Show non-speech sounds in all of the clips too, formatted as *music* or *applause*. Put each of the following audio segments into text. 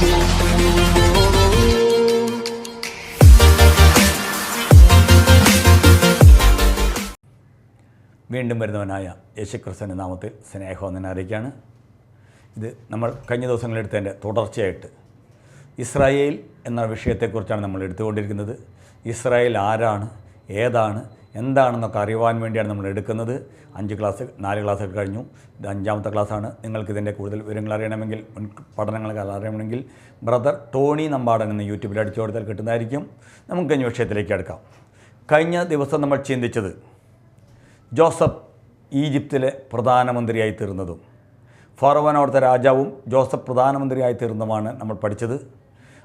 വീണ്ടും വരുന്നവനായ യേശുക്രിസ്തുവിന്റെ നാമത്തിൽ സ്നേഹവന്ദന അറിയിക്കുകയാണ്. ഇത് നമ്മൾ കഴിഞ്ഞ ദിവസങ്ങളെടുത്തതിന്റെ തുടർച്ചയായിട്ട്. ഇസ്രായേൽ എന്ന വിഷയത്തെക്കുറിച്ചാണ് നമ്മൾ എടുത്തുകൊണ്ടിരിക്കുന്നത്. ഇസ്രായേൽ ആരാണ്? ഏതാണ്? എന്താണെന്നൊക്കെ അറിയുവാൻ വേണ്ടിയാണ് നമ്മൾ എടുക്കുന്നത്. അഞ്ച് ക്ലാസ് നാല് ക്ലാസ്സൊക്കെ കഴിഞ്ഞു. ഇത് അഞ്ചാമത്തെ ക്ലാസ്സാണ് നിങ്ങൾക്കിതിന്റെ കൂടുതൽ വിവരങ്ങൾ അറിയണമെങ്കിൽ മുൻ പഠനങ്ങളൊക്കെ അറിയണമെങ്കിൽ ബ്രദർ ടോണി നമ്പാടൻ എന്ന് യൂട്യൂബിൽ അടിച്ചു കൊടുത്താൽ കിട്ടുന്നതായിരിക്കും. നമുക്ക് കഴിഞ്ഞ വിഷയത്തിലേക്ക് എടുക്കാം കഴിഞ്ഞ ദിവസം നമ്മൾ ചിന്തിച്ചത് ജോസഫ് ഈജിപ്തിലെ പ്രധാനമന്ത്രിയായി തീർന്നതും ഫറവൻ അവിടുത്തെ രാജാവും ജോസഫ് പ്രധാനമന്ത്രിയായി തീർന്നതുമാണ് നമ്മൾ പഠിച്ചത്.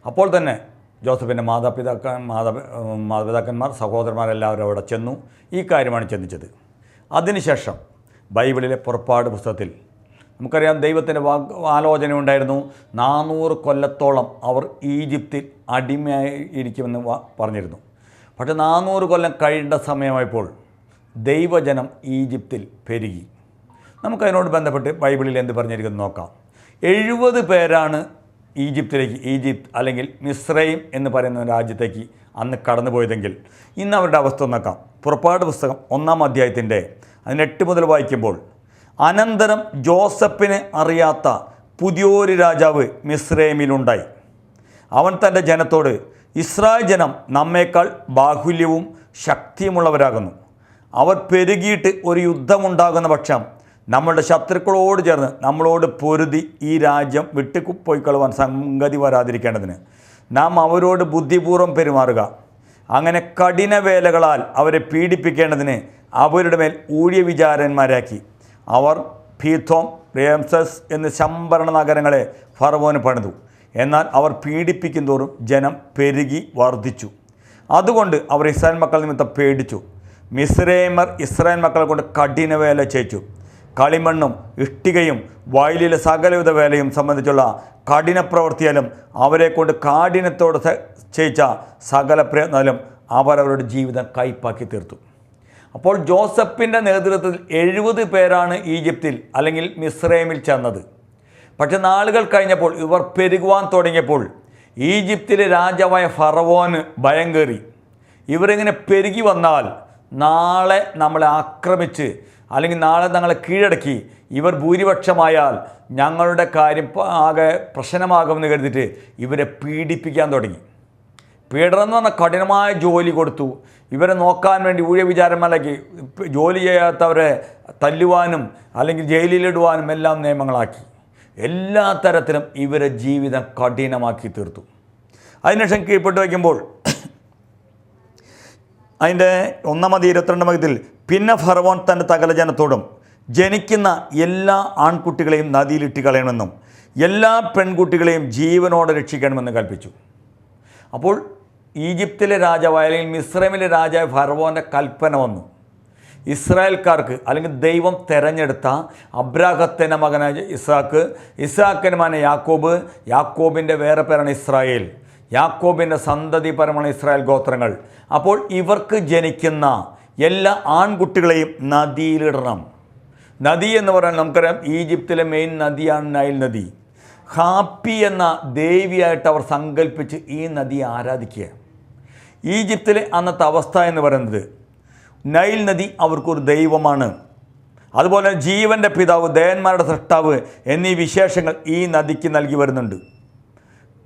അപ്പോൾ തന്നെ ജോസഫിന്റെ മാതാപിതാക്ക മാതാ മാതാപിതാക്കന്മാർ സഹോദരന്മാരെല്ലാവരും അവിടെ ചെന്നു ഈ കാര്യമാണ് ചിന്തിച്ചത്. അതിനുശേഷം ബൈബിളിലെ പുറപ്പാട് പുസ്തകത്തിൽ നമുക്കറിയാം ദൈവത്തിന്റെ വാഗ് ആലോചന ഉണ്ടായിരുന്നു നാനൂറ് കൊല്ലത്തോളം അവർ ഈജിപ്തിൽ അടിമയായിരിക്കുമെന്ന് വാ- പറഞ്ഞിരുന്നു. പക്ഷേ നാനൂറ് കൊല്ലം കഴിയേണ്ട സമയമായപ്പോൾ ദൈവജനം ഈജിപ്തിൽ പെരുകി. നമുക്കതിനോട് ബന്ധപ്പെട്ട് ബൈബിളിൽ എന്ത് പറഞ്ഞിരിക്കുന്നു നോക്കാം. എഴുപത് പേരാണ് ഈജിപ്തിലേക്ക് ഈജിപ്ത് അല്ലെങ്കിൽ മിസ്രൈം എന്ന് പറയുന്ന രാജ്യത്തേക്ക് അന്ന് കടന്നുപോയതെങ്കിൽ ഇന്ന് അവരുടെ അവസ്ഥ നോക്കാം. പുറപ്പാട് പുസ്തകം ഒന്നാം അധ്യായത്തിന്റെ അതിന് എട്ട് മുതൽ വായിക്കുമ്പോൾ അനന്തരം ജോസഫിന് അറിയാത്ത പുതിയൊരു രാജാവ് മിസ്രൈമിലുണ്ടായി. അവൻ തന്റെ ജനത്തോട് ഇസ്രായേൽ ജനം നമ്മേക്കാൾ ബാഹുല്യവും ശക്തിയുമുള്ളവരാകുന്നു. അവർ പെരുകിയിട്ട് ഒരു യുദ്ധമുണ്ടാകുന്ന പക്ഷം നമ്മളുടെ ശത്രുക്കളോട് ചേർന്ന് നമ്മളോട് പൊരുതി ഈ രാജ്യം വിട്ടു വിട്ടുപോയിക്കളുവാൻ സംഗതി വരാതിരിക്കേണ്ടതിന്. നാം അവരോട് ബുദ്ധിപൂർവം പെരുമാറുക. അങ്ങനെ കഠിന വേലകളാൽ അവരെ പീഡിപ്പിക്കേണ്ടതിന് അവരുടെ മേൽ ഊഴിയ വിചാരന്മാരാക്കി. അവർ ഫീത്തോം റേംസസ് എന്ന ശമ്പരണ നഗരങ്ങളെ ഫറവോന് പണിതു. എന്നാൽ അവർ പീഡിപ്പിക്കും തോറും ജനം പെരുകി വർദ്ധിച്ചു അതുകൊണ്ട് അവർ ഇസ്രായേൽ മക്കൾ നിമിത്തം പേടിച്ചു. മിസ്രൈമർ ഇസ്രായേൽ മക്കളെ കൊണ്ട് കഠിന വേല ചെയ്യിച്ചു. കളിമണ്ണും ഇഷ്ടികയും വയലിലെ സകലവിധ വേലയും സംബന്ധിച്ചുള്ള കഠിന പ്രവൃത്തിയാലും അവരെ കൊണ്ട് കാഠിന്യത്തോടെ ചെയ്യിച്ച സകല പ്രയത്നാലും അവരവരുടെ ജീവിതം കൈപ്പാക്കി തീർത്തു. അപ്പോൾ ജോസഫിന്റെ നേതൃത്വത്തിൽ എഴുപത് പേരാണ് ഈജിപ്തിൽ അല്ലെങ്കിൽ മിസ്രൈമിൽ ചെന്നത്. പക്ഷെ നാളുകൾ കഴിഞ്ഞപ്പോൾ ഇവർ പെരുകുവാൻ തുടങ്ങിയപ്പോൾ ഈജിപ്തിലെ രാജാവായ ഫറവോന് ഭയം കയറി. ഇവരിങ്ങനെ പെരുകി വന്നാൽ നാളെ നമ്മളെ ആക്രമിച്ച് അല്ലെങ്കിൽ നാളെ ഞങ്ങളെ കീഴടക്കി. ഇവർ ഭൂരിപക്ഷമായാൽ ഞങ്ങളുടെ കാര്യം ആകെ പ്രശ്നമാകുമെന്ന് കരുതിയിട്ട് ഇവരെ പീഡിപ്പിക്കാൻ തുടങ്ങി. പീഡനം എന്ന് പറഞ്ഞാൽ കഠിനമായ ജോലി കൊടുത്തു. ഇവരെ നോക്കാൻ വേണ്ടി ഊഴ വിചാരന്മാരാക്കി ഇപ്പ- ജോലി ചെയ്യാത്തവരെ തല്ലുവാനും അല്ലെങ്കിൽ ജയിലിലിടുവാനും എല്ലാം നിയമങ്ങളാക്കി. എല്ലാ തരത്തിലും ഇവരെ ജീവിതം കഠിനമാക്കി തീർത്തു. അതിനുശേഷം കീഴ്പ്പെട്ട് വയ്ക്കുമ്പോൾ *clears throat* അതിന്റെ ഒന്നാമത് ഇരുപത്തിരണ്ട് മകത്തിൽ പിന്നെ ഫറവോൻ തന്റെ തകല ജനത്തോടും ജനിക്കുന്ന എല്ലാ ആൺകുട്ടികളെയും നദിയിലിട്ട് കളയണമെന്നും എല്ലാ പെൺകുട്ടികളെയും ജീവനോടെ രക്ഷിക്കണമെന്നും കൽപ്പിച്ചു. അപ്പോൾ ഈജിപ്തിലെ രാജാവ് അല്ലെങ്കിൽ മിസ്രൈമിലെ രാജാവ് ഫറവോന്റെ കൽപ്പന വന്നു. ഇസ്രായേൽക്കാർക്ക് അല്ലെങ്കിൽ ദൈവം തെരഞ്ഞെടുത്ത അബ്രാഹത്തിന്റെ മകനായ ഇസാക്ക് ഇസാക്കിന്റെ മകൻ യാക്കോബ് യാക്കോബിന്റെ വേറെ പേരാണ് ഇസ്രായേൽ യാക്കോബിന്റെ സന്തതിപരമാണ് ഇസ്രായേൽ ഗോത്രങ്ങൾ. അപ്പോൾ ഇവർക്ക് ജനിക്കുന്ന എല്ലാ ആൺകുട്ടികളെയും നദിയിലിടണം. നദി എന്ന് പറയാൻ നമുക്കറിയാം ഈജിപ്തിലെ മെയിൻ നദിയാണ് നൈൽ നദി. ഹാപ്പി എന്ന ദേവിയായിട്ട് അവർ സങ്കല്പിച്ച് ഈ നദിയെ ആരാധിക്കുക. ഈജിപ്തിലെ അന്നത്തെ അവസ്ഥ എന്ന് പറയുന്നത് നൈൽ നദി അവർക്കൊരു ദൈവമാണ്. അതുപോലെ ജീവന്റെ പിതാവ് ദേവന്മാരുടെ സൃഷ്ടാവ് എന്നീ വിശേഷങ്ങൾ ഈ നദിക്ക് നൽകി വരുന്നുണ്ട്.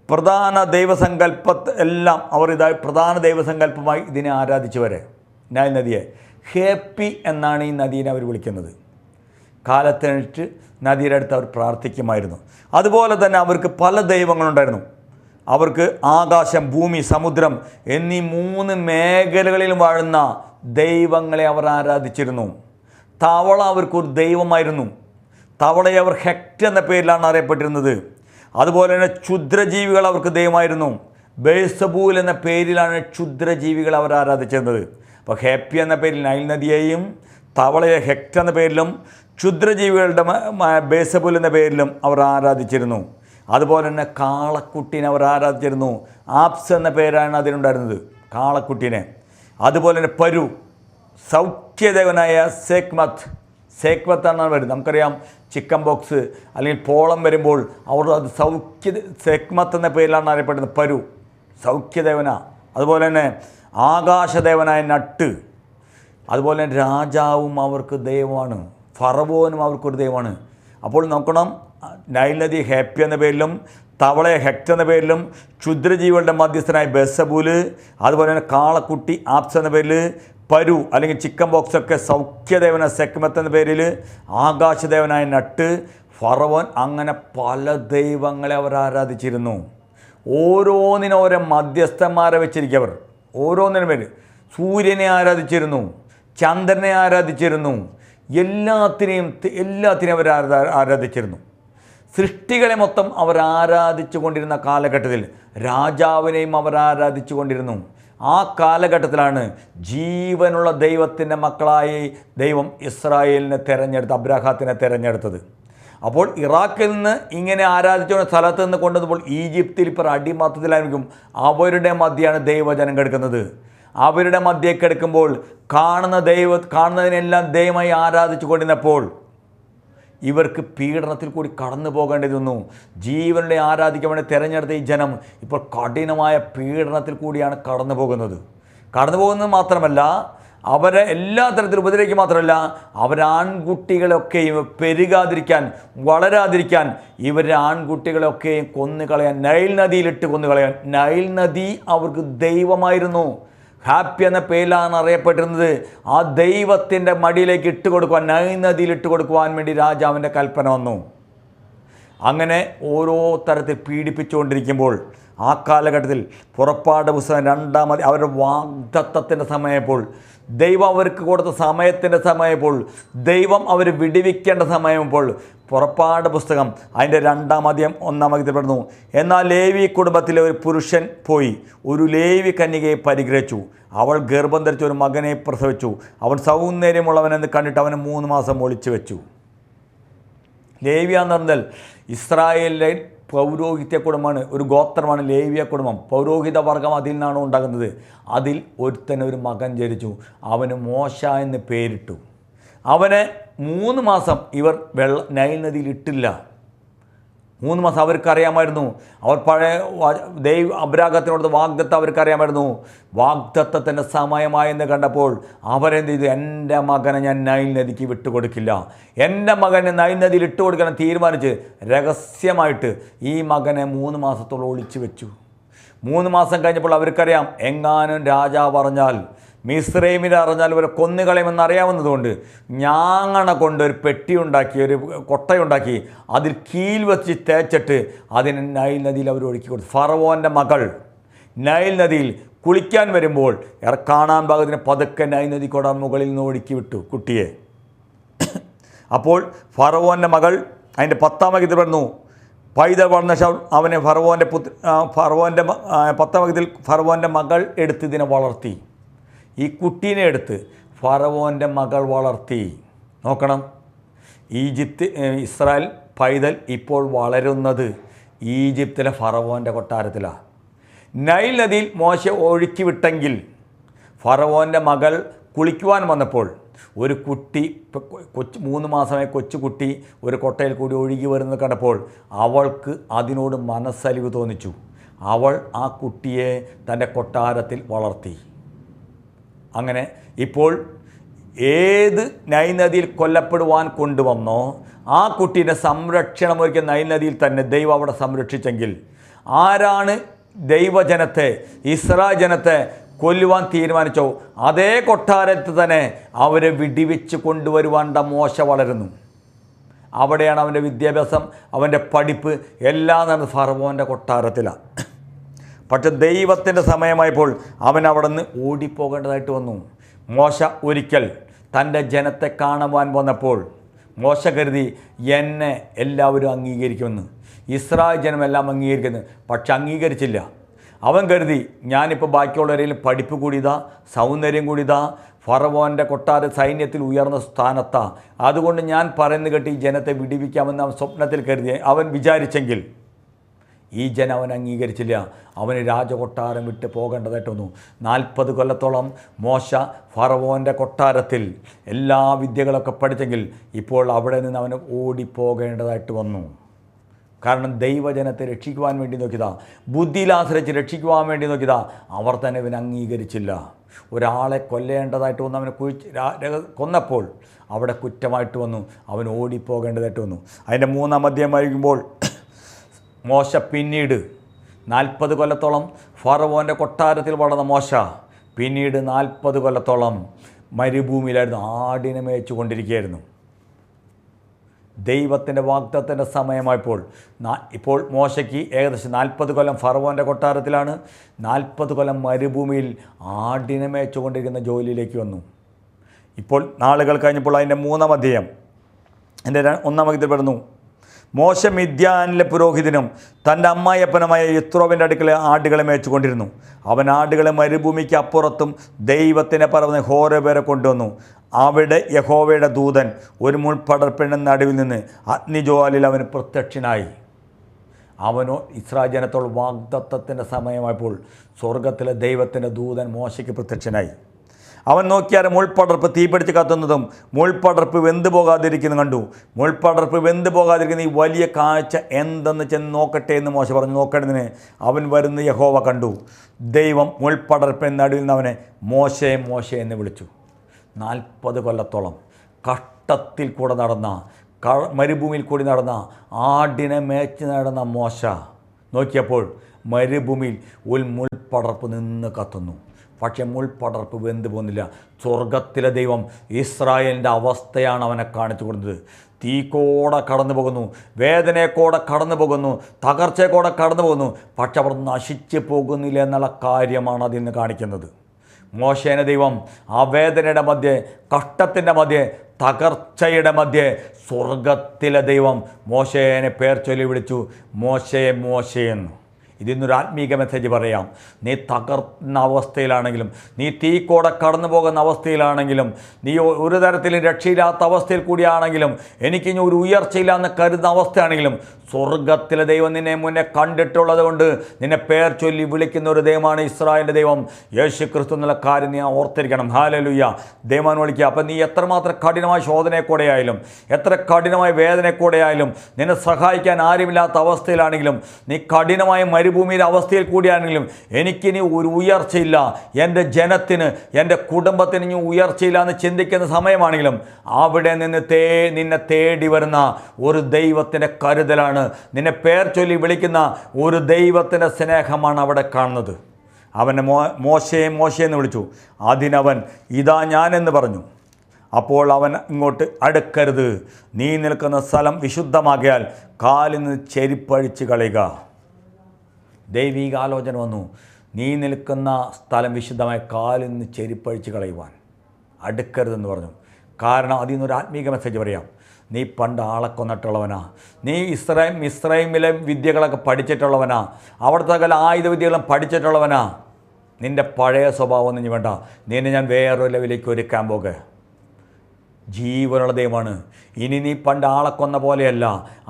പ്രധാന ദൈവസങ്കല്പത്തെല്ലാം അവർ ഇതായി പ്രധാന ദൈവസങ്കല്പമായി ഇതിനെ ആരാധിച്ചു വരെ. നൈൽ നദിയെ. ഹേപ്പി എന്നാണ് ഈ നദീനെ അവർ വിളിക്കുന്നത്. കാലത്തിനിട്ട് നദിയുടെ അടുത്ത് അവർ പ്രാർത്ഥിക്കുമായിരുന്നു. അതുപോലെ തന്നെ അവർക്ക് പല ദൈവങ്ങളുണ്ടായിരുന്നു. അവർക്ക് ആകാശം ഭൂമി സമുദ്രം എന്നീ മൂന്ന് മേഖലകളിൽ വാഴുന്ന ദൈവങ്ങളെ അവർ ആരാധിച്ചിരുന്നു. തവള അവർക്കൊരു ദൈവമായിരുന്നു. തവളയെ അവർ ഹെക്റ്റ് എന്ന പേരിലാണ് അറിയപ്പെട്ടിരുന്നത്. അതുപോലെ തന്നെ ക്ഷുദ്രജീവികൾ അവർക്ക് ദൈവമായിരുന്നു. ബേസബൂൽ എന്ന പേരിലാണ് ക്ഷുദ്രജീവികൾ അവർ ആരാധിച്ചിരുന്നത്. അപ്പോൾ ഹാപ്പി എന്ന പേരിൽ നൈൽ നദിയെയും തവളയെ ഹെക്ട് എന്ന പേരിലും ക്ഷുദ്രജീവികളുടെ ബേസബുൽ എന്ന പേരിലും അവർ ആരാധിച്ചിരുന്നു. അതുപോലെ തന്നെ കാളക്കുട്ടീനെ അവർ ആരാധിച്ചിരുന്നു. ആപ്സ് എന്ന പേരാണ് അതിനുണ്ടായിരുന്നത് കാളക്കുട്ടീനെ. അതുപോലെ തന്നെ പരു സൗഖ്യദേവനായ സേക്മത്ത് സേക്മത്ത് എന്നാണ് വരുന്നത് നമുക്കറിയാം ചിക്കൻ ബോക്സ് അല്ലെങ്കിൽ പോളം വരുമ്പോൾ അവർ അത് സൗഖ്യ സേക്മത്ത് എന്ന പേരിലാണ് അറിയപ്പെടുന്നത് പരു സൗഖ്യദേവന. അതുപോലെ തന്നെ ആകാശദേവനായ നട്ട് അതുപോലെ രാജാവും അവർക്ക് ദൈവമാണ് ഫറവോനും അവർക്കൊരു ദൈവമാണ്. അപ്പോൾ നോക്കണം നൈൽ നദി ഹാപ്പി എന്ന പേരിലും തവളയെ ഹെക്ട് എന്ന പേരിലും ക്ഷുദ്രജീവികളുടെ മധ്യസ്ഥനായ ബെസബൂൽ അതുപോലെ തന്നെ കാളക്കുട്ടി ആപ്സ് എന്ന പേരിൽ പരു അല്ലെങ്കിൽ ചിക്കൻ ബോക്സ് ഒക്കെ സൗഖ്യദേവന സെക്മത്ത് എന്ന പേരിൽ ആകാശദേവനായ നട്ട് ഫറവോൻ അങ്ങനെ പല ദൈവങ്ങളെ അവർ ആരാധിച്ചിരുന്നു. ഓരോന്നിനും ഓരോ മധ്യസ്ഥന്മാരെ വെച്ചിരിക്കവർ. ഓരോന്നിനും പേര് സൂര്യനെ ആരാധിച്ചിരുന്നു ചന്ദ്രനെ ആരാധിച്ചിരുന്നു എല്ലാത്തിനെയും എല്ലാത്തിനെയും അവർ ആരാ- ആരാധിച്ചിരുന്നു. സൃഷ്ടികളെ മൊത്തം അവർ ആരാധിച്ചു കൊണ്ടിരുന്ന കാലഘട്ടത്തിൽ രാജാവിനെയും അവർ ആരാധിച്ചു കൊണ്ടിരുന്നു. ആ കാലഘട്ടത്തിലാണ് ജീവനുള്ള ദൈവത്തിന്റെ മക്കളായി ദൈവം ഇസ്രായേലിനെ തിരഞ്ഞെടുത്ത് അബ്രാഹത്തിനെ തിരഞ്ഞെടുത്തത്. അപ്പോൾ ഇറാഖിൽ നിന്ന് ഇങ്ങനെ ആരാധിച്ച സ്ഥലത്ത് നിന്ന് കൊണ്ടുവന്നപ്പോൾ ഈജിപ്തിൽ ഇപ്പോൾ അടിമത്തത്തിലായിരിക്കും. അവരുടെ മധ്യയാണ് ദൈവജനം കെടുക്കുന്നത്. അവരുടെ മധ്യേ കിടക്കുമ്പോൾ കാണുന്ന ദൈവ കാണുന്നതിനെല്ലാം ദൈവമായി ആരാധിച്ചു കൊണ്ടിരുന്നപ്പോൾ ഇവർക്ക് പീഡനത്തിൽ കൂടി കടന്നു പോകേണ്ടി വന്നു. ജീവനെ ആരാധിക്കാൻ വേണ്ടി തിരഞ്ഞെടുത്ത ഈ ജനം ഇപ്പോൾ കഠിനമായ പീഡനത്തിൽ കൂടിയാണ് കടന്നു പോകുന്നത്. കടന്നു പോകുന്നത് മാത്രമല്ല അവരെ എല്ലാ തരത്തിലും ഉപദ്രവിക്കുക മാത്രമല്ല അവരാൺകുട്ടികളൊക്കെയും പെരുകാതിരിക്കാൻ വളരാതിരിക്കാൻ ഇവരെ ആൺകുട്ടികളെയൊക്കെയും കൊന്നുകളയാൻ നൈൽ നദിയിലിട്ട് കൊന്നുകളയാൻ നൈൽ നദി അവർക്ക് ദൈവമായിരുന്നു. ഹാപ്പി എന്ന പേരിലാണ് അറിയപ്പെട്ടിരുന്നത്. ആ ദൈവത്തിന്റെ മടിയിലേക്ക് ഇട്ട് കൊടുക്കുവാൻ നൈൽ നദിയിൽ ഇട്ട് കൊടുക്കുവാൻ വേണ്ടി രാജാവിന്റെ കൽപ്പന വന്നു. അങ്ങനെ ഓരോ തരത്തിൽ പീഡിപ്പിച്ചുകൊണ്ടിരിക്കുമ്പോൾ ആ കാലഘട്ടത്തിൽ പുറപ്പാട് പുസ്തകം രണ്ടാമത് അവരുടെ വാഗ്ദത്തത്തിന്റെ സമയപ്പോൾ ദൈവം അവർക്ക് കൊടുത്ത സമയത്തിന്റെ സമയപ്പോൾ ദൈവം അവർ വിടിവിക്കേണ്ട സമയപ്പോൾ പുറപ്പാട് പുസ്തകം അതിന്റെ രണ്ടാം അധ്യം ഒന്നാം അധ്യപ്പെടുന്നു എന്നാൽ ലേവി കുടുംബത്തിലെ ഒരു പുരുഷൻ പോയി ഒരു ലേവി കന്യകയെ പരിഗ്രഹിച്ചു. അവൾ ഗർഭം ധരിച്ച ഒരു മകനെ പ്രസവിച്ചു. അവൻ സൗന്ദര്യമുള്ളവനെന്ന് കണ്ടിട്ട് അവനെ മൂന്ന് മാസം ഒളിച്ചു വെച്ചു. ലേവിയാന്ന് പറഞ്ഞാൽ ഇസ്രായേലിലെ പൗരോഹിത്യ കുടുംബമാണ് ഒരു ഗോത്രമാണ് ലേവ്യ കുടുംബം. പൗരോഹിത വർഗം അതിൽ നിന്നാണ് ഉണ്ടാകുന്നത്. അതിൽ ഒരുത്തൻ ഒരു മകൻ ജനിച്ചു അവന് മോശ എന്ന് പേരിട്ടു. അവനെ മൂന്ന് മാസം ഇവർ വെള്ള നൈൽ നദിയിൽ ഇട്ടില്ല. മൂന്ന് മാസം അവർക്കറിയാമായിരുന്നു. അവർ പഴയ ദൈവ അബ്രാഗത്തിനോട് വാഗ്ദത്ത് അവർക്കറിയാമായിരുന്നു. വാഗ്ദത്തത്തിന്റെ സമയമായെന്ന് കണ്ടപ്പോൾ അവരെന്ത് ചെയ്തു? എന്റെ മകനെ ഞാൻ നൈൽ നദിക്ക് വിട്ടുകൊടുക്കില്ല. എന്റെ മകനെ നൈൽ നദിയിൽ ഇട്ട് കൊടുക്കണം തീരുമാനിച്ച് രഹസ്യമായിട്ട് ഈ മകനെ മൂന്ന് മാസത്തോളം ഒളിച്ചു വെച്ചു. മൂന്ന് മാസം കഴിഞ്ഞപ്പോൾ അവർക്കറിയാം എങ്ങാനും രാജാവ് പറഞ്ഞാൽ മിസ്രൈമിൽ അറിഞ്ഞാൽ ഇവരെ കൊന്നുകളയുമെന്ന് അറിയാവുന്നതുകൊണ്ട് ഞാങ്ങണ കൊണ്ട് ഒരു പെട്ടി ഉണ്ടാക്കി ഒരു കൊട്ടയുണ്ടാക്കി അതിൽ കീൽ വെച്ച് തേച്ചിട്ട് അതിന് നൈൽ നദിയിൽ അവർ ഒഴുക്കി കൊടുത്തു. ഫറവോന്റെ മകൾ നൈൽ നദിയിൽ കുളിക്കാൻ വരുമ്പോൾ കാണാൻ ഭാഗത്തിന് പതുക്കെ നൈൽ നദി കൊടാൻ മുകളിൽ നിന്ന് ഒഴുക്കി വിട്ടു കുട്ടിയെ. അപ്പോൾ ഫറവോന്റെ മകൾ അതിന്റെ പത്താം വകത്തിൽ പറഞ്ഞു പൈതൽ വളർന്ന ശൗ അവനെ ഫറവോന്റെ പുത്ര ഫറവോന്റെ പത്താം വകത്തിൽ ഫറവോന്റെ മകൾ എടുത്ത് ഇതിനെ വളർത്തി. ഈ കുട്ടീനെ എടുത്ത് ഫറവോന്റെ മകൾ വളർത്തി. നോക്കണം. ഈജിപ്ത് ഇസ്രായേൽ പൈതൽ ഇപ്പോൾ വളരുന്നത് ഈജിപ്തിലെ ഫറവോന്റെ കൊട്ടാരത്തിലാണ് നൈൽ നദിയിൽ മോശ ഒഴുക്കി വിട്ടെങ്കിൽ ഫറവോന്റെ മകൾ കുളിക്കുവാൻ വന്നപ്പോൾ ഒരു കുട്ടി കൊച്ചു മൂന്ന് മാസമായ കൊച്ചുകുട്ടി ഒരു കൊട്ടയിൽ കൂടി ഒഴുകി വരുന്നത് കണ്ടപ്പോൾ അവൾക്ക് അതിനോട് മനസ്സലിവ് തോന്നിച്ചു. അവൾ ആ കുട്ടിയെ തന്റെ കൊട്ടാരത്തിൽ വളർത്തി. അങ്ങനെ ഇപ്പോൾ ഏത് നൈനദിയിൽ കൊല്ലപ്പെടുവാൻ കൊണ്ടുവന്നോ ആ കുട്ടീന്റെ സംരക്ഷണം ഒരുക്കിയ നൈനദിയിൽ തന്നെ ദൈവം അവിടെ സംരക്ഷിച്ചെങ്കിൽ ആരാണ് ദൈവജനത്തെ ഇസ്രാ ജനത്തെ കൊല്ലുവാൻ തീരുമാനിച്ചോ അതേ കൊട്ടാരത്ത് തന്നെ അവരെ വിടിവെച്ച് കൊണ്ടുവരുവാണ്ട മോശ വളരുന്നു. അവിടെയാണ് അവന്റെ വിദ്യാഭ്യാസം അവന്റെ പഠിപ്പ് എല്ലാം നടന്ന് ഫറവോന്റെ കൊട്ടാരത്തിലാണ്. പക്ഷെ ദൈവത്തിന്റെ സമയമായപ്പോൾ അവൻ അവിടെ നിന്ന് ഓടിപ്പോകേണ്ടതായിട്ട് വന്നു. മോശ ഒരിക്കൽ തന്റെ ജനത്തെ കാണുവാൻ വന്നപ്പോൾ മോശ കരുതി എന്നെ എല്ലാവരും അംഗീകരിക്കുമെന്ന്. ഇസ്രായേൽ ജനമെല്ലാം അംഗീകരിക്കുന്നു പക്ഷെ അംഗീകരിച്ചില്ല. അവൻ കരുതി ഞാനിപ്പോൾ ബാക്കിയുള്ളവരെയും പഠിപ്പ് കൂടിയതാ സൗന്ദര്യം കൂടിയതാ ഫറവോന്റെ കൊട്ടാര സൈന്യത്തിൽ ഉയർന്ന സ്ഥാനത്താ. അതുകൊണ്ട് ഞാൻ പറയുന്നത് കേട്ട് ജനത്തെ വിടിവിക്കാമെന്ന് അവൻ സ്വപ്നത്തിൽ കരുതി. അവൻ വിചാരിച്ചെങ്കിൽ ഈ ജനം അവൻ അംഗീകരിച്ചില്ല. അവന് രാജകൊട്ടാരം വിട്ട് പോകേണ്ടതായിട്ട് വന്നു നാൽപ്പത് കൊല്ലത്തോളം മോശ ഫറവോന്റെ കൊട്ടാരത്തിൽ എല്ലാ വിദ്യകളൊക്കെ പഠിച്ചെങ്കിൽ ഇപ്പോൾ അവിടെ നിന്ന് അവന് ഓടിപ്പോകേണ്ടതായിട്ട് വന്നു. കാരണം ദൈവജനത്തെ രക്ഷിക്കുവാൻ വേണ്ടി നോക്കിയതാ. ബുദ്ധിയിൽ ആശ്രയിച്ച് രക്ഷിക്കുവാൻ വേണ്ടി നോക്കിയതാ. അവർ തന്നെ ഇവൻ അംഗീകരിച്ചില്ല. ഒരാളെ കൊല്ലേണ്ടതായിട്ട് വന്ന്. അവനെ കുഴിച്ച് കൊന്നപ്പോൾ അവിടെ കുറ്റമായിട്ട് വന്നു. അവൻ ഓടിപ്പോകേണ്ടതായിട്ട് വന്നു. അതിന്റെ മൂന്നാം അധ്യായമായിരിക്കുമ്പോൾ മോശ പിന്നീട്. നാൽപ്പത് കൊല്ലത്തോളം ഫറവോന്റെ കൊട്ടാരത്തിൽ വളർന്ന മോശ പിന്നീട് നാൽപ്പത് കൊല്ലത്തോളം മരുഭൂമിയിലായിരുന്നു ആടിനെ മേച്ചു കൊണ്ടിരിക്കുകയായിരുന്നു. ദൈവത്തിന്റെ വാഗ്ദത്തിന്റെ സമയമായപ്പോൾ ഇപ്പോൾ മോശയ്ക്ക് ഏകദേശം നാൽപ്പത് കൊല്ലം ഫറവോന്റെ കൊട്ടാരത്തിലാണ്. നാൽപ്പത് കൊല്ലം മരുഭൂമിയിൽ ആടിനെ മേച്ചുകൊണ്ടിരിക്കുന്ന ജോലിയിലേക്ക് വന്നു. ഇപ്പോൾ നാളുകൾ കഴിഞ്ഞപ്പോൾ അതിന്റെ മൂന്നാം അധ്യായം എന്റെ ഒന്നാം അധ്യയത്തിൽ പെടുന്നു. മോശ മിദ്യാനിലെ പുരോഹിതനും തന്റെ അമ്മായപ്പനുമായ യുത്രോവിന്റെ അടുക്കൽ ആടുകളെ മേച്ചുകൊണ്ടിരുന്നു. അവൻ ആടുകളെ മരുഭൂമിക്ക് അപ്പുറത്തും ദൈവത്തിനെ പറന്ന് ഹോര വരെ കൊണ്ടുവന്നു. അവിടെ യഹോവയുടെ ദൂതൻ ഒരു മുൾപ്പടർപ്പിന്റെ നടുവിൽ നിന്ന് അഗ്നിജ്വാലിൽ അവന് പ്രത്യക്ഷനായി. അവനോ ഇസ്രായേൽ ജനത്തോട് വാഗ്ദത്തത്തിന്റെ സമയമായപ്പോൾ സ്വർഗത്തിലെ ദൈവത്തിന്റെ ദൂതൻ മോശയ്ക്ക് പ്രത്യക്ഷനായി. അവൻ നോക്കിയാൽ മുൾപ്പടർപ്പ് തീപിടിച്ച് കത്തുന്നതും മുൾപ്പടർപ്പ് വെന്ത് പോകാതിരിക്കുന്നു കണ്ടു. മുൾപ്പടർപ്പ് വെന്ത് പോകാതിരിക്കുന്ന ഈ വലിയ കാഴ്ച എന്തെന്ന് ചെന്ന് നോക്കട്ടെ എന്ന് മോശ പറഞ്ഞു. നോക്കേണ്ടതിന് അവൻ വരുന്ന യഹോവ കണ്ടു. ദൈവം മുൾപ്പടർപ്പിന് നടുവിൽ നിന്ന് അവനെ മോശയെ മോശ എന്ന് വിളിച്ചു. നാൽപ്പത് കൊല്ലത്തോളം കഷ്ടത്തിൽ കൂടെ നടന്ന മരുഭൂമിയിൽ കൂടി നടന്ന ആടിനെ മേച്ച് നടന്ന മോശ നോക്കിയപ്പോൾ മരുഭൂമിയിൽ ഒരു മുൾപ്പടർപ്പ് നിന്ന് കത്തുന്നു. പക്ഷേ മുൾപ്പടർപ്പ് വെന്തു പോകുന്നില്ല സ്വർഗത്തിലെ ദൈവം ഇസ്രായേലിന്റെ അവസ്ഥയാണ് അവനെ കാണിച്ചു കൊടുത്തത്. തീക്കോടെ കടന്നു പോകുന്നു. വേദനയെക്കൂടെ കടന്നു പോകുന്നു. തകർച്ചയെക്കൂടെ കടന്നു പോകുന്നു. പക്ഷെ അവർ നശിച്ചു പോകുന്നില്ല എന്നുള്ള കാര്യമാണ് അതിന്ന് കാണിക്കുന്നത്. മോശേന ദൈവം ആ വേദനയുടെ മധ്യേ കഷ്ടത്തിന്റെ മധ്യേ തകർച്ചയുടെ മധ്യേ സ്വർഗത്തിലെ ദൈവം മോശേനെ പേർ ചൊല്ലി വിളിച്ചു. മോശയെ മോശയെന്ന് ഇതിന്നൊരു ആത്മീക മെസ്സേജ് പറയാം. നീ തകർന്ന അവസ്ഥയിലാണെങ്കിലും നീ തീക്കോടെ കടന്നു പോകുന്ന അവസ്ഥയിലാണെങ്കിലും നീ ഒരു തരത്തിലും രക്ഷയില്ലാത്ത അവസ്ഥയിൽ കൂടിയാണെങ്കിലും എനിക്കിനി ഒരു ഉയർച്ചയില്ല എന്ന് കരുതുന്ന അവസ്ഥയാണെങ്കിലും സ്വർഗത്തിലെ ദൈവം നിന്നെ മുന്നേ കണ്ടിട്ടുള്ളത് കൊണ്ട് നിന്നെ പേർ ചൊല്ലി വിളിക്കുന്ന ഒരു ദൈവമാണ് ഇസ്രായേലിന്റെ ദൈവം. യേശു ക്രിസ്തു എന്നുള്ള കാര്യം നീ ഓർത്തിരിക്കണം. ഹാലലുയ്യ ദൈവം വിളിക്കുക. അപ്പം നീ എത്രമാത്രം കഠിനമായ ശോധനയെ കൂടെ ആയാലും എത്ര കഠിനമായ വേദനയെ കൂടെ ആയാലും നിന്നെ സഹായിക്കാൻ ആരുമില്ലാത്ത അവസ്ഥയിലാണെങ്കിലും നീ കഠിനമായ മരുഭൂമിയുടെ അവസ്ഥയിൽ കൂടിയാണെങ്കിലും എനിക്കിനി ഒരു ഉയർച്ചയില്ല. എന്റെ ജനത്തിന് എന്റെ കുടുംബത്തിന് ഇനി ഉയർച്ചയില്ല എന്ന് ചിന്തിക്കുന്ന സമയമാണെങ്കിലും അവിടെ നിന്ന് തേ നിന്നെ തേടി വരുന്ന ഒരു ദൈവത്തിന്റെ കരുതലാണ്. നിന്നെ പേർ ചൊല്ലി വിളിക്കുന്ന ഒരു ദൈവത്തിന്റെ സ്നേഹമാണ് അവിടെ കാണുന്നത്. അവനെ മോ മോശയെ മോശയെന്ന് വിളിച്ചു. അതിനവൻ ഇതാ ഞാനെന്ന് പറഞ്ഞു. അപ്പോൾ അവൻ ഇങ്ങോട്ട് അടുക്കരുത്. നീ നിൽക്കുന്ന സ്ഥലം വിശുദ്ധമാകിയാൽ കാലിൽ നിന്ന് ചെരിപ്പഴിച്ച് കളയുക. ദൈവിക ആലോചന വന്നു. നീ നിൽക്കുന്ന സ്ഥലം വിശുദ്ധമായ കാലിൽ നിന്ന് ചെരിപ്പഴിച്ച് കളയുവാൻ. അടുക്കരുതെന്ന് പറഞ്ഞു. കാരണം അതിൽ നിന്നൊരു ആത്മീക മെസ്സേജ് പറയാം. നീ പണ്ട് ആളെ കൊന്നിട്ടുള്ളവനാ. നീ ഇസ്രൈം ഇസ്രൈമിലെ വിദ്യകളൊക്കെ പഠിച്ചിട്ടുള്ളവനാ. അവിടുത്തെ കല ആയുധ വിദ്യകളും പഠിച്ചിട്ടുള്ളവനാ. നിന്റെ പഴയ സ്വഭാവം ഇനി വേണ്ട. നിന്നെ ഞാൻ വേറൊരു ലെവലിലേക്ക് ഒരുക്കാൻ പോകുക ജീവനുള്ള ദൈവമാണ്. ഇനി നീ പണ്ട് ആളെ കൊന്ന പോലെയല്ല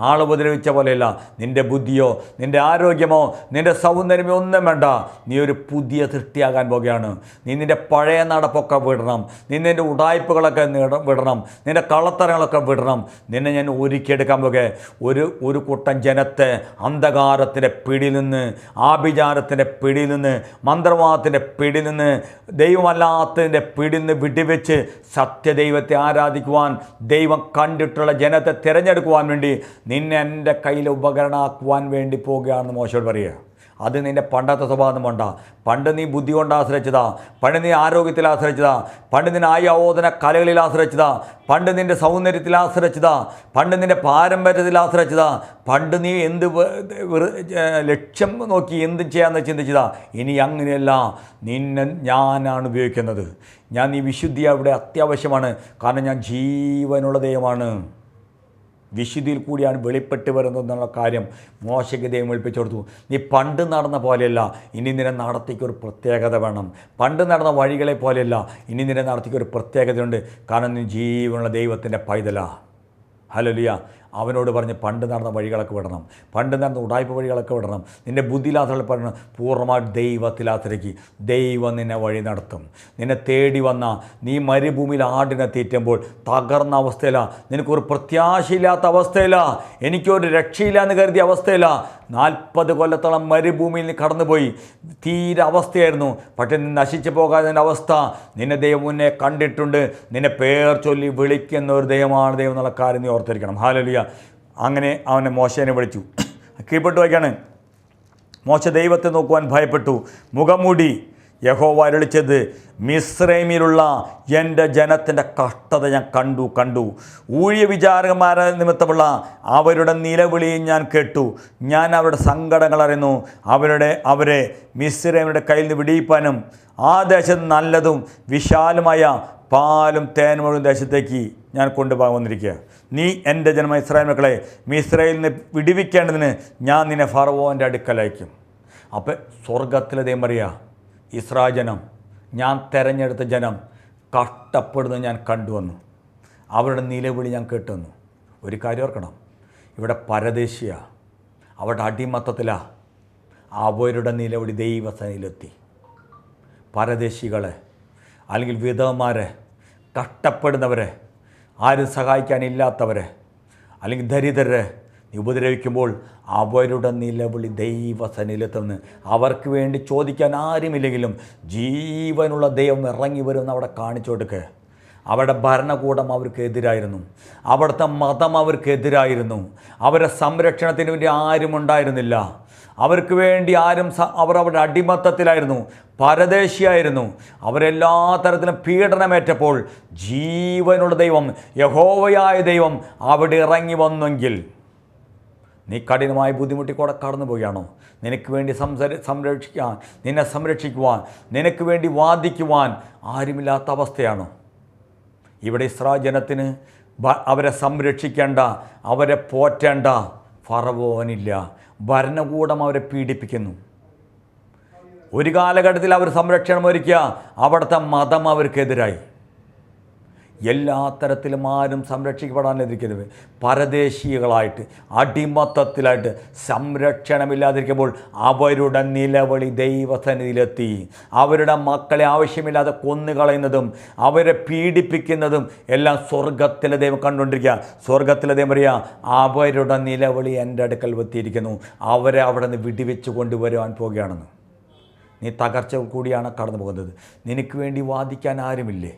ആൾ ഉപദ്രവിച്ച പോലെയല്ല. നിന്റെ ബുദ്ധിയോ നിന്റെ ആരോഗ്യമോ നിന്റെ സൗന്ദര്യമോ ഒന്നും വേണ്ട. നീ ഒരു പുതിയ സൃഷ്ടിയാകാൻ പോകുകയാണ് നീ നിന്റെ പഴയ നടപ്പൊക്കെ വിടണം. നീ നിന്റെ ഉടായ്പകളൊക്കെ വിടണം. നിന്റെ കള്ളത്തരങ്ങളൊക്കെ വിടണം. നിന്നെ ഞാൻ ഒരുക്കിയെടുക്കാൻ പോകുക ഒരു ഒരു കൂട്ടം ജനത്തെ അന്ധകാരത്തിന്റെ പിടിയിൽ നിന്ന് ആഭിചാരത്തിന്റെ പിടിയിൽ നിന്ന് മന്ത്രവാദത്തിന്റെ പിടിയിൽ നിന്ന് ദൈവമല്ലാത്തതിന്റെ പിടിയിൽ നിന്ന് വിടിവെച്ച് സത്യദൈവത്തെ ആരാധിക്കുവാൻ ദൈവം കണ്ടിട്ടുള്ള ജനത്തെ തിരഞ്ഞെടുക്കുവാൻ വേണ്ടി നിന്നെ എന്റെ കയ്യിൽ ഉപകരണമാക്കുവാൻ വേണ്ടി പോവുകയാണെന്ന് മോശോട് പറയുക. അത് നിന്റെ പണ്ടത്തെ സ്വഭാവം വേണ്ട പണ്ട് നീ ബുദ്ധി കൊണ്ട് ആശ്രയിച്ചതാ. പണ്ട് നീ ആരോഗ്യത്തിൽ ആശ്രയിച്ചതാ. പണ്ട് നിന്നെ ആയോധന കലകളിൽ ആശ്രയിച്ചതാ. പണ്ട് നിന്റെ സൗന്ദര്യത്തിൽ ആശ്രയിച്ചതാ. പണ്ട് നിന്റെ പാരമ്പര്യത്തിൽ ആശ്രയിച്ചതാ. പണ്ട് നീ എന്ത് ലക്ഷ്യം നോക്കി എന്ത് ചെയ്യാമെന്ന് ചിന്തിച്ചതാ. ഇനി അങ്ങനെയല്ല. നിന്നെ ഞാനാണ് ഉപയോഗിക്കുന്നത്. ഞാൻ ഈ വിശുദ്ധി അവിടെ അത്യാവശ്യമാണ്. കാരണം ഞാൻ ജീവനുള്ള ദൈവമാണ്. വിശുദ്ധിയിൽ കൂടിയാണ് വെളിപ്പെട്ട് വരുന്നത് എന്നുള്ള കാര്യം മോശയ്ക്ക് ദൈവം വെളിപ്പിച്ചു കൊടുത്തു. നീ പണ്ട് നടന്ന പോലെയല്ല ഇനി നിന്നെ നടത്തിക്ക് ഒരു പ്രത്യേകത വേണം. പണ്ട് നടന്ന വഴികളെ പോലെയല്ല ഇനി നിന്നെ നടത്തിക്ക് ഒരു പ്രത്യേകതയുണ്ട്. കാരണം നീ ജീവനുള്ള ദൈവത്തിന്റെ പൈതല. ഹലോ ഹലോലിയ അവനോട് പറഞ്ഞ് പണ്ട് നടന്ന വഴികളൊക്കെ വിടണം. പണ്ട് നടന്ന ഉടായ്പ വഴികളൊക്കെ വിടണം. നിന്റെ ബുദ്ധിയില്ലാത്ത പറയണം പൂർണമായിട്ട് ദൈവത്തിലാത്തിലേക്ക് ദൈവം നിന്നെ വഴി നടത്തും. നിന്നെ തേടി വന്ന നീ മരുഭൂമിയിൽ ആടിനെ തീറ്റുമ്പോൾ തകർന്ന അവസ്ഥയില. നിനക്കൊരു പ്രത്യാശയില്ലാത്ത അവസ്ഥയില. എനിക്കൊരു രക്ഷയില്ല എന്ന് കരുതിയ അവസ്ഥയില. നാൽപ്പത് കൊല്ലത്തോളം മരുഭൂമിയിൽ നീ കടന്നുപോയി. തീരെ അവസ്ഥയായിരുന്നു. പക്ഷേ നീ നശിച്ചു പോകാതിന്റെ അവസ്ഥ. നിന്നെ ദൈവം മുന്നേ കണ്ടിട്ടുണ്ട്. നിന്നെ പേർ ചൊല്ലി വിളിക്കുന്ന ഒരു ദൈവമാണ് ദൈവം എന്നുള്ള കാര്യം നീ ഓർത്തിരിക്കണം. ഹാലലിയ അങ്ങനെ അവനെ മോശേനെ വിളിച്ചു. കീഴ്പ്പെട്ട് വയ്ക്കാണ്. മോശ ദൈവത്തെ നോക്കുവാൻ ഭയപ്പെട്ടു. മുഖംമൂടി. യഹോവ വരളിച്ചത് മിശ്രൈമിലുള്ള എന്റെ ജനത്തിന്റെ കഷ്ടത ഞാൻ കണ്ടു കണ്ടു. ഊഴിയ വിചാരകന്മാരെ നിമിത്തമുള്ള അവരുടെ നിലവിളിയും ഞാൻ കേട്ടു. ഞാൻ അവരുടെ സങ്കടങ്ങൾ അറിയുന്നു. അവരുടെ അവരെ മിശ്രൈമിയുടെ കയ്യിൽ നിന്ന് വിടിയിപ്പാനും ആ ദേശത്ത് നല്ലതും വിശാലമായ പാലും തേനുമുഴും ദേശത്തേക്ക് ഞാൻ കൊണ്ടുപോകാൻ വന്നിരിക്കുക നീ എന്റെ ജന്മ ഇസ്രായേൽ മക്കളെ മിസ്രയിൽ നിന്ന് വിടിവിക്കേണ്ടതിന് ഞാൻ നിന്നെ ഫറവോന്റെ അടുക്കലയക്കും. അപ്പോൾ സ്വർഗത്തിലെ ദൈവം പറയുക ഇസ്രാ ജനം ഞാൻ തെരഞ്ഞെടുത്ത ജനം കഷ്ടപ്പെടുന്നത് ഞാൻ കണ്ടുവന്നു. അവരുടെ നിലവിളി ഞാൻ കേട്ടുവന്നു. ഒരു കാര്യം ഓർക്കണം ഇവിടെ പരദേശിയ അവരുടെ അടിമത്തത്തിലാണ് അവരുടെ നിലവിളി ദൈവസനയിലെത്തി പരദേശികളെ അല്ലെങ്കിൽ വിധവന്മാരെ കഷ്ടപ്പെടുന്നവരെ ആരും സഹായിക്കാനില്ലാത്തവരെ അല്ലെങ്കിൽ ദരിദ്രരെ നീ ഉപദ്രവിക്കുമ്പോൾ അവരുടെ നിലവിളി ദൈവസനിലെത്തുന്നു അവർക്ക് വേണ്ടി ചോദിക്കാൻ ആരുമില്ലെങ്കിലും ജീവനുള്ള ദൈവം ഇറങ്ങി വരുമെന്ന് അവിടെ കാണിച്ചു കൊടുക്കുക അവരുടെ ഭരണകൂടം അവർക്കെതിരായിരുന്നു അവിടുത്തെ മതം അവർക്കെതിരായിരുന്നു അവരെ സംരക്ഷണത്തിന് വേണ്ടി ആരും ഉണ്ടായിരുന്നില്ല. അവർക്ക് വേണ്ടി ആരും അവർ അവരുടെ അടിമത്തത്തിലായിരുന്നു. പരദേശിയായിരുന്നു. അവരെല്ലാ തരത്തിലും പീഡനമേറ്റപ്പോൾ ജീവനുള്ള ദൈവം യഹോവയായ ദൈവം അവിടെ ഇറങ്ങി വന്നെങ്കിൽ നീ കഠിനമായി ബുദ്ധിമുട്ടി കൂടെ കടന്നു പോവുകയാണോ? നിനക്ക് വേണ്ടി സംസര സംരക്ഷിക്കാൻ നിന്നെ സംരക്ഷിക്കുവാൻ നിനക്ക് വേണ്ടി വാദിക്കുവാൻ ആരുമില്ലാത്ത അവസ്ഥയാണോ? ഇവിടെ ഇസ്രാ ജനത്തിന് അവരെ സംരക്ഷിക്കേണ്ട അവരെ പോറ്റേണ്ട ഫറവോനില്ല. ഭരണകൂടം അവരെ പീഡിപ്പിക്കുന്നു. ഒരു കാലഘട്ടത്തിൽ അവർ സംരക്ഷണം ഒരുക്കുക അവിടുത്തെ മതം അവർക്കെതിരായി. എല്ലാ തരത്തിലും ആരും സംരക്ഷിക്കപ്പെടാനെതിരിക്കുന്നത് പരദേശികളായിട്ട് അടിമത്തത്തിലായിട്ട് സംരക്ഷണമില്ലാതിരിക്കുമ്പോൾ അവരുടെ നിലവിളി ദൈവസന്നിധിയിലെത്തി. അവരുടെ മക്കളെ ആവശ്യമില്ലാതെ കൊന്നുകളയുന്നതും അവരെ പീഡിപ്പിക്കുന്നതും എല്ലാം സ്വർഗത്തിലെ ദൈവം കണ്ടുകൊണ്ടിരിക്കുക. സ്വർഗത്തിലെ ദൈവം പറയുക അവരുടെ നിലവിളി എന്റെ അടുക്കൽ എത്തിയിരിക്കുന്നു അവരെ അവിടെ നിന്ന് വിടിവെച്ച് കൊണ്ടുവരുവാൻ പോകുകയാണെന്ന്. നീ തകർച്ച കൂടിയാണ് കടന്നു പോകുന്നത്. നിനക്ക് വേണ്ടി വാദിക്കാൻ ആരുമില്ലേ?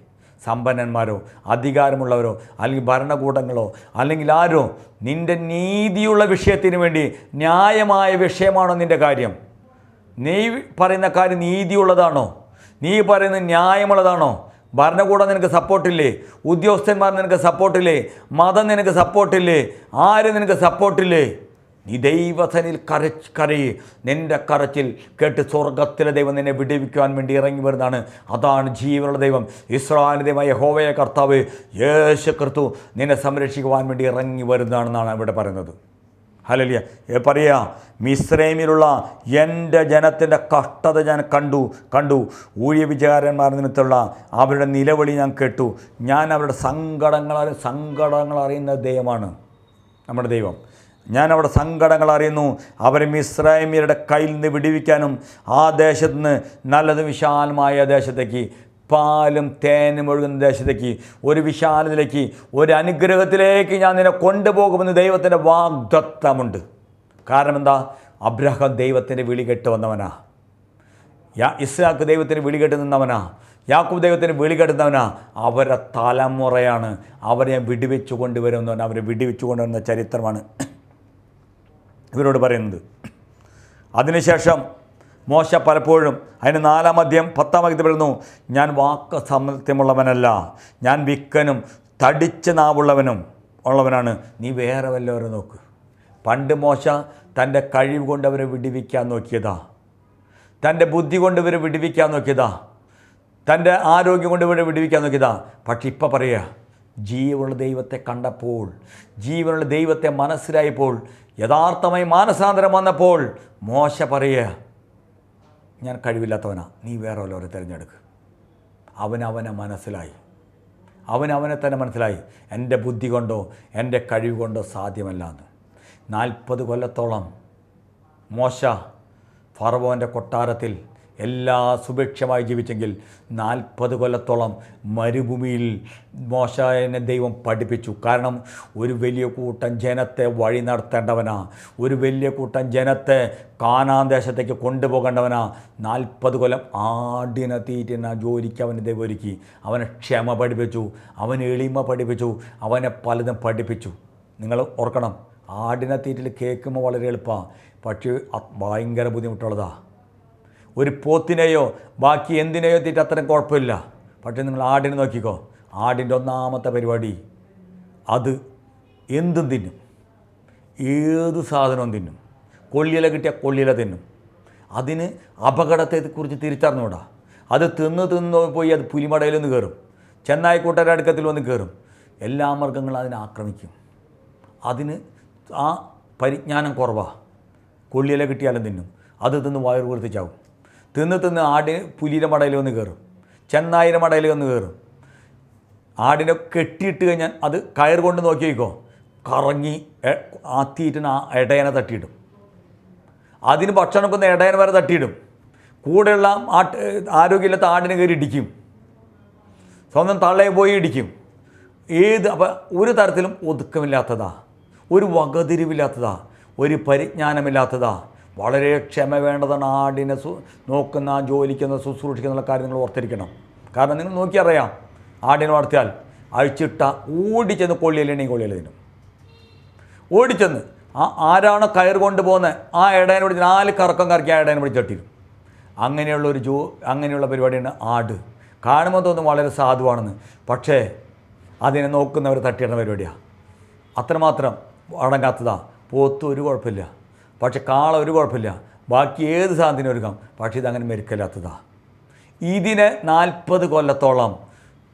സമ്പന്നന്മാരോ അധികാരമുള്ളവരോ അല്ലെങ്കിൽ ഭരണകൂടങ്ങളോ അല്ലെങ്കിൽ ആരോ? നിന്റെ നീതിയുള്ള വിഷയത്തിന് വേണ്ടി ന്യായമായ വിഷയമാണോ നിന്റെ കാര്യം? നീ പറയുന്ന കാര്യം നീതിയുള്ളതാണോ? നീ പറയുന്നത് ന്യായമുള്ളതാണോ? ഭരണകൂടം നിനക്ക് സപ്പോർട്ടില്ലേ? ഉദ്യോഗസ്ഥന്മാർ നിനക്ക് സപ്പോർട്ടില്ലേ? മതം നിനക്ക് സപ്പോർട്ടില്ലേ? ആരും നിനക്ക് സപ്പോർട്ടില്ലേ? നീ ദൈവസനിൽ കരച്ച് കരയെ. നിന്റെ കരച്ചിൽ കേട്ട് സ്വർഗത്തിലെ ദൈവം നിന്നെ വിടുവിക്കുവാൻ വേണ്ടി ഇറങ്ങി വരുന്നതാണ്. അതാണ് ജീവനുള്ള ദൈവം. ഇസ്രായേൽ ദൈവമായ ഹോവയ കർത്താവ് യേശു കർത്തു നിന്നെ സംരക്ഷിക്കുവാൻ വേണ്ടി ഇറങ്ങി വരുന്നതാണെന്നാണ് ഇവിടെ പറയുന്നത്. ഹലലിയ പറയാ. മിശ്രൈമിലുള്ള എന്റെ ജനത്തിന്റെ കഷ്ടത ഞാൻ കണ്ടു കണ്ടു. ഊഴിയ വിചാരന്മാർ നിമിത്തമുള്ള അവരുടെ നിലവിളി ഞാൻ കേട്ടു. ഞാൻ അവരുടെ സങ്കടങ്ങൾ സങ്കടങ്ങൾ അറിയുന്ന ദൈവമാണ് നമ്മുടെ ദൈവം. ഞാൻ അവിടെ സങ്കടങ്ങൾ അറിയുന്നു. അവരെ മിസ്രൈമിയരുടെ കയ്യിൽ നിന്ന് വിടിവിക്കാനും ആ ദേശത്ത് നിന്ന് നല്ലത് വിശാലമായ ദേശത്തേക്ക് പാലും തേനും ഒഴുകുന്ന ദേശത്തേക്ക് ഒരു വിശാലതയിലേക്ക് ഒരു അനുഗ്രഹത്തിലേക്ക് ഞാൻ നിന്നെ കൊണ്ടുപോകുമെന്ന് ദൈവത്തിന്റെ വാഗ്ദത്തമുണ്ട്. കാരണം എന്താ? അബ്രഹാം ദൈവത്തിന്റെ വിളി കെട്ട് വന്നവനാ. യാ ഇസ്ലാക്ക് ദൈവത്തിന് വിളി കെട്ട് നിന്നവനാ. യാക്കൂബ് ദൈവത്തിന് വിളി കെട്ടുന്നവനാ അവരെ തലമുറയാണ്. അവരെ വിടിവെച്ചു കൊണ്ടുവരുന്നവൻ അവരെ വിടിവെച്ചു കൊണ്ടുവരുന്ന ചരിത്രമാണ്. ഇവരോട് പറയുന്നത്. അതിനുശേഷം മോശ പലപ്പോഴും അതിന് നാലാം അധ്യം പത്താം അധ്യത്തിൽ പറയുന്നു ഞാൻ വാക്ക് സാമർത്ഥ്യമുള്ളവനല്ല ഞാൻ വിക്കനും തടിച്ച നാവുള്ളവനും ഉള്ളവനാണ്. നീ വേറെ വല്ലവരെ നോക്ക്. പണ്ട് മോശ തന്റെ കഴിവ് കൊണ്ട് അവരെ വിടിവിക്കാൻ നോക്കിയതാ. തന്റെ ബുദ്ധി കൊണ്ട് ഇവരെ വിടിവിക്കാൻ നോക്കിയതാ. തന്റെ ആരോഗ്യം കൊണ്ട് ഇവരെ വിടിവിക്കാൻ നോക്കിയതാ. പക്ഷെ ഇപ്പം പറയുക ജീവനുള്ള ദൈവത്തെ കണ്ടപ്പോൾ ജീവനുള്ള ദൈവത്തെ മനസ്സിലായപ്പോൾ യഥാർത്ഥമായി മാനസാന്തരം വന്നപ്പോൾ മോശ പറയുക ഞാൻ കഴിവില്ലാത്തവനാ. നീ വേറെ വല്ലവരെ തിരഞ്ഞെടുക്കുക അവനവനെ മനസ്സിലായി. അവനവനെ അവനെ തന്നെ മനസ്സിലായി. എന്റെ ബുദ്ധി കൊണ്ടോ എന്റെ കഴിവ് കൊണ്ടോ സാധ്യമല്ല എന്ന് നാൽപ്പത് കൊല്ലത്തോളം മോശ ഫറവോന്റെ കൊട്ടാരത്തിൽ എല്ലാ സുഭിക്ഷമായി ജീവിച്ചെങ്കിൽ നാൽപ്പത് കൊല്ലത്തോളം മരുഭൂമിയിൽ മോശനെ ദൈവം പഠിപ്പിച്ചു. കാരണം ഒരു വലിയ കൂട്ടം ജനത്തെ വഴി നടത്തേണ്ടവനാ. ഒരു വലിയ കൂട്ടം ജനത്തെ കാനാൻ ദേശത്തേക്ക് കൊണ്ടുപോകേണ്ടവനാ. നാൽപ്പത് കൊല്ലം ആടിന തീറ്റിന ജോലിക്ക് അവന് ദൈവം ഒരുക്കി. അവനെ ക്ഷമ പഠിപ്പിച്ചു. അവന് എളിമ പഠിപ്പിച്ചു. അവനെ പലതും പഠിപ്പിച്ചു. നിങ്ങൾ ഓർക്കണം ആടിനെ തീറ്റിൽ കേൾക്കുമ്പോൾ വളരെ എളുപ്പമാണ് പക്ഷേ ഭയങ്കര ബുദ്ധിമുട്ടുള്ളതാണ് ഒരു പോത്തിനെയോ ബാക്കി എന്തിനെയോ തീറ്റ അത്രയും കുഴപ്പമില്ല. പക്ഷേ നിങ്ങൾ ആടിനെ നോക്കിക്കോ. ആടിന്റെ ഒന്നാമത്തെ പരിപാടി അത് എന്തും തിന്നും. ഏത് സാധനവും തിന്നും. കൊള്ളിയില കിട്ടിയ കൊള്ളിയില തിന്നും. അതിന് അപകടത്തെക്കുറിച്ച് തിരിച്ചറിഞ്ഞൂടാ. അത് തിന്ന് തിന്ന് പോയി അത് പുലിമടയിൽ നിന്ന് കയറും. ചെന്നായിക്കൂട്ടരുടെ അടുക്കത്തിൽ വന്ന് കയറും. എല്ലാ മൃഗങ്ങളും അതിനെ ആക്രമിക്കും. അതിന് ആ പരിജ്ഞാനം കുറവാണ് കൊള്ളിയില കിട്ടിയാലും തിന്നും. അത് തിന്ന് വയറ് തിന്ന് തിന്ന് ആടിന് പുലിയുടെ മടയിൽ വന്ന് കയറും. ചെന്നായിയുടെ മടയിൽ വന്ന് കയറും. ആടിനെ കെട്ടിയിട്ട് കഴിഞ്ഞാൽ അത് കയർ കൊണ്ട് നോക്കി വയ്ക്കോ. കറങ്ങി എ- ആ ഇടയനെ തട്ടിയിടും. അതിന് ഭക്ഷണം വെക്കുന്ന ഇടയനെ വരെ തട്ടിയിടും. കൂടെയുള്ള ആട്ട് ആരോഗ്യമില്ലാത്ത ആടിനെ കയറി ഇടിക്കും. സ്വന്തം തള്ളയെ പോയി ഇടിക്കും. ഏത് അപ്പം ഒരു തരത്തിലും ഒതുക്കമില്ലാത്തതാ. ഒരു വകതിരിവില്ലാത്തതാ. ഒരു പരിജ്ഞാനമില്ലാത്തതാ. വളരെ ക്ഷമ വേണ്ടത് നാടിനെ സു നോക്കുന്ന ജോലിക്കുന്ന ശുശ്രൂഷിക്കുന്ന കാര്യം നിങ്ങൾ ഓർത്തിരിക്കണം. കാരണം നിങ്ങൾ നോക്കിയറിയാം ആടിനെ വളർത്തിയാൽ അഴിച്ചിട്ട ഓടിച്ചെന്ന് കൊള്ളിയല്ലേ കൊള്ളിയിൽ തിന്നും ഓടിച്ചെന്ന് ആ ആരാണോ കയർ കൊണ്ടുപോകുന്നത് ആ ഇടയനെ പിടിച്ച് നാല് കറക്കം കറക്കി ആ ഇടയനെ പിടിച്ച് അങ്ങനെയുള്ളൊരു ജോ അങ്ങനെയുള്ള പരിപാടിയാണ് ആട്. കാണുമ്പോൾ തോന്നും വളരെ സാധുവാണെന്ന്. പക്ഷേ അതിനെ നോക്കുന്നവർ തട്ടിയിടുന്ന പരിപാടിയാണ് അത്രമാത്രം അടങ്ങാത്തതാണ് പോത്ത് ഒരു കുഴപ്പമില്ല. പക്ഷെ കാള ഒരു കുഴപ്പമില്ല. ബാക്കി ഏത് സാധനത്തിനും ഒരുക്കാം പക്ഷേ ഇതങ്ങനെ മെരുക്കല്ലാത്തതാ. ഇതിനെ നാൽപ്പത് കൊല്ലത്തോളം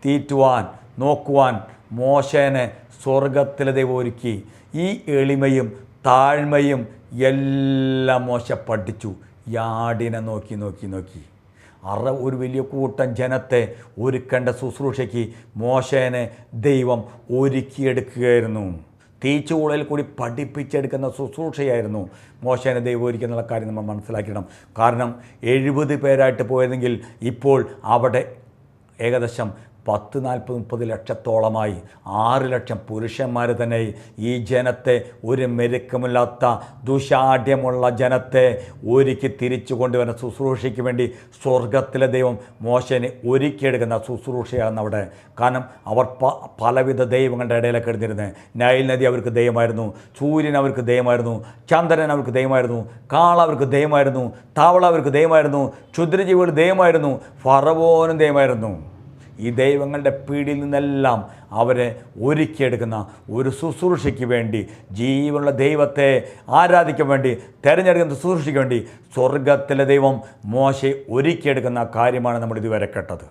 തീറ്റുവാൻ നോക്കുവാൻ മോശനെ സ്വർഗത്തിലെ ദൈവം ഒരുക്കി. ഈ എളിമയും താഴ്മയും എല്ലാം മോശ പഠിച്ചു യാടിനെ നോക്കി നോക്കി നോക്കി. അറ ഒരു വലിയ കൂട്ടം ജനത്തെ ഒരുക്കേണ്ട ശുശ്രൂഷയ്ക്ക് മോശേനെ ദൈവം ഒരുക്കിയെടുക്കുകയായിരുന്നു. തീച്ചുകൂടലിൽ കൂടി പഠിപ്പിച്ചെടുക്കുന്ന ശുശ്രൂഷയായിരുന്നു മോശേനെ ദൈവം ഒരുക്കുന്നുള്ള കാര്യം നമ്മൾ മനസ്സിലാക്കണം കാരണം എഴുപത് പേരായിട്ട് പോയതെങ്കിൽ ഇപ്പോൾ അവിടെ ഏകദേശം പത്ത് നാൽപ്പത് മുപ്പത് ലക്ഷത്തോളമായി ആറ് ലക്ഷം പുരുഷന്മാർ തന്നെ ഈ ജനത്തെ ഒരു മെരുക്കമില്ലാത്ത ദുശാഠ്യമുള്ള ജനത്തെ ഒരുക്കി തിരിച്ചു കൊണ്ടുവരുന്ന ശുശ്രൂഷയ്ക്ക് വേണ്ടി സ്വർഗത്തിലെ ദൈവം മോശനെ ഒരുക്കിയെടുക്കുന്ന ശുശ്രൂഷയാണ് അവിടെ കാരണം അവർ പ പലവിധ ദൈവങ്ങളുടെ ഇടയിലൊക്കെ എടുത്തിരുന്നത് നൈൽ നദി അവർക്ക് ദൈവമായിരുന്നു സൂര്യൻ അവർക്ക് ദൈവമായിരുന്നു ചന്ദ്രൻ അവർക്ക് ദൈവമായിരുന്നു കാള അവർക്ക് ദൈവമായിരുന്നു താവള അവർക്ക് ദൈവമായിരുന്നു ക്ഷുദ്രജീവികൾ ദൈവമായിരുന്നു ഫറവോനും ദൈവമായിരുന്നു. ഈ ദൈവങ്ങളുടെ പീടിയിൽ നിന്നെല്ലാം അവരെ ഒരുക്കിയെടുക്കുന്ന ഒരു ശുശ്രൂഷയ്ക്ക് വേണ്ടി ജീവനുള്ള ദൈവത്തെ ആരാധിക്കാൻ വേണ്ടി തിരഞ്ഞെടുക്കുന്ന ശുശ്രൂഷയ്ക്ക് വേണ്ടി സ്വർഗത്തിലെ ദൈവം മോശയെ ഒരുക്കിയെടുക്കുന്ന കാര്യമാണ് നമ്മൾ ഇതുവരെ കേട്ടത്.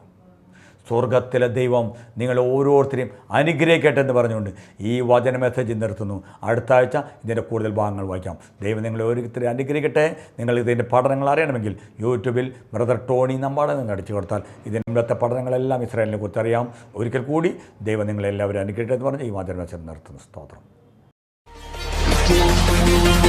സ്വർഗത്തിലെ ദൈവം നിങ്ങൾ ഓരോരുത്തരെയും അനുഗ്രഹിക്കട്ടെ എന്ന് പറഞ്ഞുകൊണ്ട് ഈ വചന മെസ്സേജ് നിർത്തുന്നു. അടുത്ത ആഴ്ച ഇതിന്റെ കൂടുതൽ ഭാഗങ്ങൾ വായിക്കാം. ദൈവം നിങ്ങൾ ഓരോരുത്തരെയും അനുഗ്രഹിക്കട്ടെ. നിങ്ങൾ ഇതിന്റെ പഠനങ്ങൾ അറിയണമെങ്കിൽ യൂട്യൂബിൽ ബ്രദർ ടോണി നമ്പാടെ നിന്ന് അടിച്ചു കൊടുത്താൽ ഇതിന്റെ പഠനങ്ങളെല്ലാം ഇസ്രായേലിനെ കുറിച്ച് അറിയാം. ഒരിക്കൽ കൂടി ദൈവം നിങ്ങളെല്ലാവരും അനുഗ്രഹിക്കട്ടെ എന്ന് പറഞ്ഞ് ഈ വചന മെസ്സേജ് നിർത്തുന്നു. സ്തോത്രം.